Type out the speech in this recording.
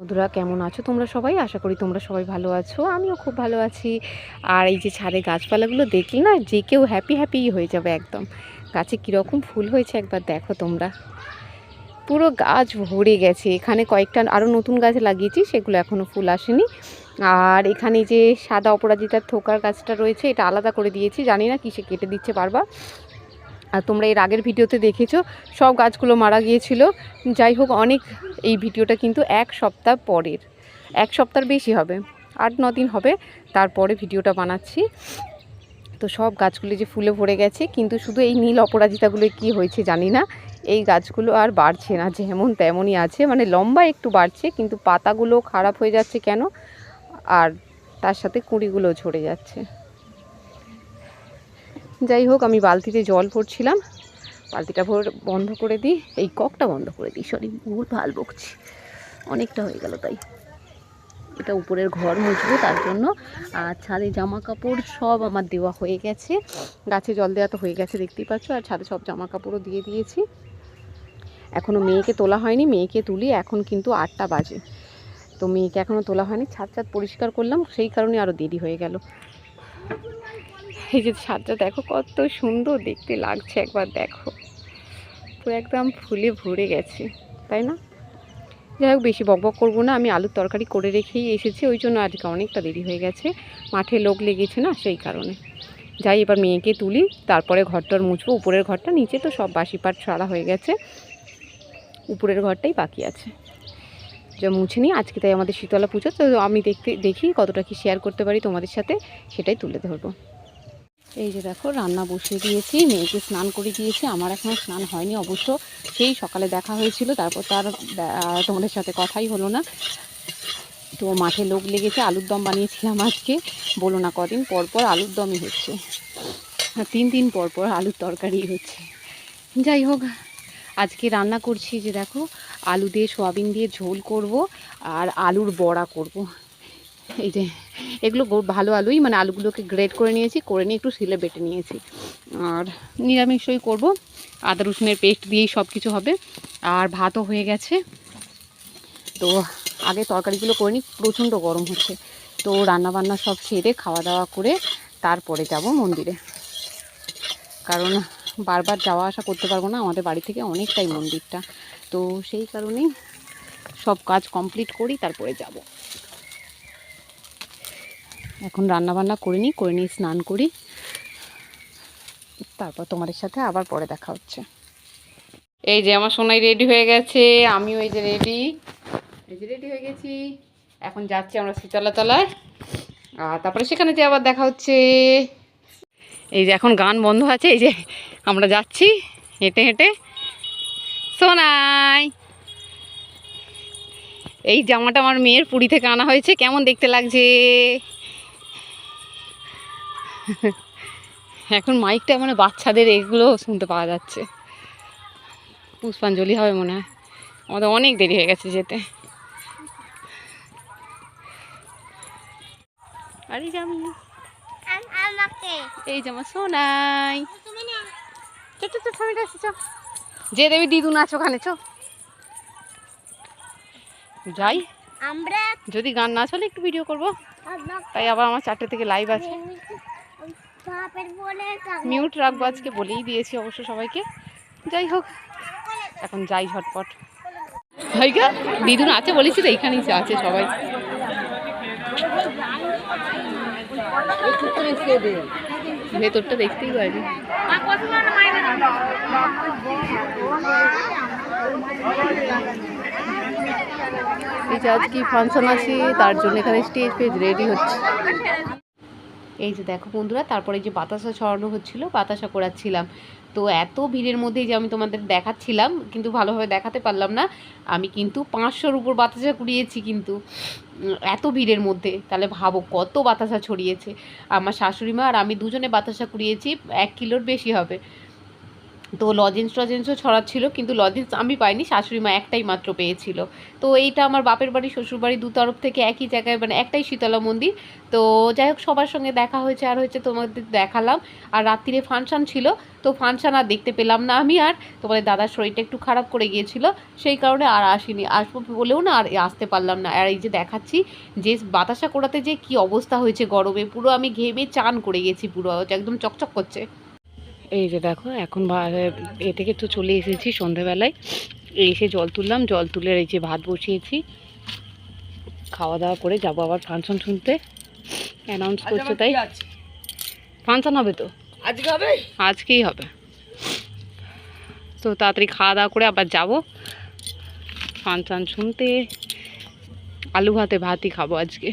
বন্ধুরা, কেমন আছো তোমরা সবাই? আশা করি তোমরা সবাই ভালো আছো। আমিও খুব ভালো আছি। আর এই যে ছাদে গাছপালাগুলো দেখলে না, যে কেউ হ্যাপি হ্যাপি হয়ে যাবে একদম। গাছে কীরকম ফুল হয়েছে একবার দেখো তোমরা। পুরো গাছ ভরে গেছে। এখানে কয়েকটা আরও নতুন গাছ লাগিয়েছি, সেগুলো এখনও ফুল আসেনি। আর এখানে যে সাদা অপরাজিতার থোকার গাছটা রয়েছে, এটা আলাদা করে দিয়েছি। জানি না কিসে কেটে দিচ্ছে বারবার। আর তোমরা এর আগের ভিডিওতে দেখেছ, সব গাছগুলো মারা গিয়েছিল। যাই হোক, অনেক এই ভিডিওটা কিন্তু এক সপ্তাহ পরের। এক সপ্তাহ বেশি হবে, আট, ন দিন হবে, তারপরে ভিডিওটা বানাচ্ছি। তো সব গাছগুলো যে ফুলে ভরে গেছে, কিন্তু শুধু এই নীল অপরাজিতাগুলো কি হয়েছে জানি না। এই গাছগুলো আর বাড়ছে না, যেমন তেমনই আছে। মানে লম্বা একটু বাড়ছে, কিন্তু পাতাগুলো খারাপ হয়ে যাচ্ছে কেন? আর তার সাথে কুঁড়িগুলো ঝরে যাচ্ছে। যাই হোক, আমি বালতিতে জল ভরছিলাম। বালতিটা ভর বন্ধ করে দিই। এই ককটা বন্ধ করে দিই, সরি বহুত ভালো বকছি। অনেকটা হয়ে গেল তাই। এটা উপরের ঘর মুছবো, তার জন্য। আর ছাদে জামা কাপড় সব আমার দেওয়া হয়ে গেছে। গাছে জল দেওয়া তো হয়ে গেছে, দেখতেই পাচ্ছ। আর ছাদে সব জামা কাপড়ও দিয়ে দিয়েছি। এখনও মেয়েকে তোলা হয়নি, মেয়েকে তুলি। এখন কিন্তু আটটা বাজে। তো মেয়েকে এখনও তোলা হয়নি। ছাদ ছাদ পরিষ্কার করলাম, সেই কারণে আরও দেরি হয়ে গেল। এই যে ছাদটা দেখো, কত সুন্দর দেখতে লাগছে একবার দেখো। পুরো একদম ফুলে ভরে গেছে, তাই না? যাই হোক, বেশি বকবক করব না, আমি আলুর তরকারি করে রেখেই এসেছি, ওই জন্য আজকে অনেকটা দেরি হয়ে গেছে। মাঠে লোক লেগেছে না, সেই কারণে। যাই, এবার মেয়েকে তুলি, তারপরে ঘরটার মুছবো, উপরের ঘরটা, নিচে তো সব বাসি পাট সারা হয়ে গেছে। উপরের ঘরটাই বাকি আছে। যা মুছে নিই, আজকে তাই আমাদের শীতলা পুজো, তো আমি দেখতে, দেখি কতটা কি শেয়ার করতে পারি তোমাদের সাথে, সেটাই তুলে ধরবো। এই যে দেখো, রান্না বসিয়ে দিয়েছি, মেয়েকে স্নান করে দিয়েছি, আমার এখনও স্নান হয়নি অবশ্য, সেই সকালে দেখা হয়েছিল, তারপর তার তোমাদের সাথে কথাই হলো না। তো মাঠে লোক লেগেছে, আলুর দম বানিয়েছিলাম আজকে, বলো না কদিন পর পর আলুর দমই হচ্ছে। তিন দিন পর পর আলুর তরকারি হচ্ছে। যাই হোক, আজকে রান্না করছি যে দেখো, আলু দিয়ে, সোয়াবিন দিয়ে ঝোল করব, আর আলুর বড়া করব। এই যে, এগুলো ভালো আলুই মানে আলুগুলোকে গ্রেড করে নিয়েছি, করে নিয়ে একটু শিলে বেটে নিয়েছি। আর নিরামিষই করব। আদা, রসুনের পেস্ট দিয়েই সব কিছু হবে। আর ভাতও হয়ে গেছে। তো আগে তরকারিগুলো করে নিই, প্রচণ্ড গরম হচ্ছে। তো রান্না বান্না সব সেরে খাওয়া দাওয়া করে তারপরে যাব মন্দিরে। কারণ বারবার যাওয়া আসা করতে পারব না, আমাদের বাড়ি থেকে অনেকটাই মন্দিরটা। তো সেই কারণেই সব কাজ কমপ্লিট করি তারপরে যাব। এখন রান্না বান্না করে নিই করে নিয়ে স্নান করি। তারপর তোমাদের সাথে আবার পরে দেখা হচ্ছে। এই যে আমার সোনাই রেডি হয়ে গেছে, আমিও এই যে রেডি। এই যে রেডি হয়ে গেছি। এখন যাচ্ছি আমরা শীতলা তলায়। আর তারপরে সেখানে যে আবার দেখা হচ্ছে। এই যে এখন গান বন্ধ আছে, এই যে আমরা যাচ্ছি হেঁটে হেঁটে। সোনাই! এই জামাটা আমার মেয়ের পুরী থেকে আনা হয়েছে, কেমন দেখতে লাগছে? এখন মাইকটা মানে বাচ্চাদের এগুলো শুনতে পাওয়া যাচ্ছে। পুষ্পাঞ্জলি হবে মনে হয়। আমাদের অনেক দেরি হয়ে গেছে যেতে। আরে জামি এই আমার সোনাই। যে দেবী দিদুন আছে ওখানে চো। যাই। আমরা যদি গান না চলে একটু ভিডিও করব। তাই আবার আমার চারটে থেকে লাইভ আছে। মিউট রাখব আজকে, বলেই দিয়েছি অবশ্য সবাইকে। যাই হোক, এখন যাই ঝটপট। ভাইগা দিদুন আছে বলেছি তো, এইখানেই আছে সবাই। ভেতরটা দেখতেই পারি এই যে আজকে ফাংশন আছে, তার জন্য এখানে স্টেজ ফেজ রেডি হচ্ছে। এই যে দেখো বন্ধুরা, তারপরে যে বাতাসা ছড়ানো হচ্ছিল বাতাসা করাচ্ছিলাম তো এত ভিড়ের মধ্যেই যে আমি তোমাদের দেখাচ্ছিলাম, কিন্তু ভালোভাবে দেখাতে পারলাম না। আমি কিন্তু পাঁচশোর উপর বাতাসা কুড়িয়েছি কিন্তু, এত ভিড়ের মধ্যে। তাহলে ভাবো কত বাতাসা ছড়িয়েছে। আমার শাশুড়ি মা আর আমি দুজনে বাতাসা কুড়িয়েছি, এক কিলোর বেশি হবে। তো লজেন্স টজেন্সও ছড়াচ্ছিল, কিন্তু লজেন্স আমি পাইনি, শাশুড়ি মা একটাই মাত্র পেয়েছিল। তো এইটা আমার বাপের বাড়ি শ্বশুর বাড়ি দু তরফ থেকে একই জায়গায় মানে একটাই শীতলা মন্দির। তো যাই হোক, সবার সঙ্গে দেখা হয়েছে, আর হয়েছে তোমাদের দেখালাম। আর রাত্রিরে ফাংশন ছিল, তো ফাংশন আর দেখতে পেলাম না আমি, আর তোমাদের দাদার শরীরটা একটু খারাপ করে গিয়েছিল, সেই কারণে আর আসিনি। আসব বলেও না, আর আসতে পারলাম না। আর এই যে দেখাচ্ছি, যে বাতাসা কোড়াতে যে কি অবস্থা হয়েছে গরমে, পুরো আমি ঘেমে চান করে গেছি, পুরো, একদম চকচক করছে। এই যে দেখো এখন এ থেকে তো চলে এসেছি সন্ধেবেলায়। এসে জল তুললাম জল তুলে এই যে ভাত বসিয়েছি। খাওয়া দাওয়া করে যাব আবার ফাংশন শুনতে। অ্যানাউন্স করছে তাই? ফাংশন হবে তো? আজকে হবে? আজকেই হবে। তো তাড়াতাড়ি খাওয়া দাওয়া করে আবার যাব। ফাংশন শুনতে। আলু ভাতে ভাতই খাব আজকে।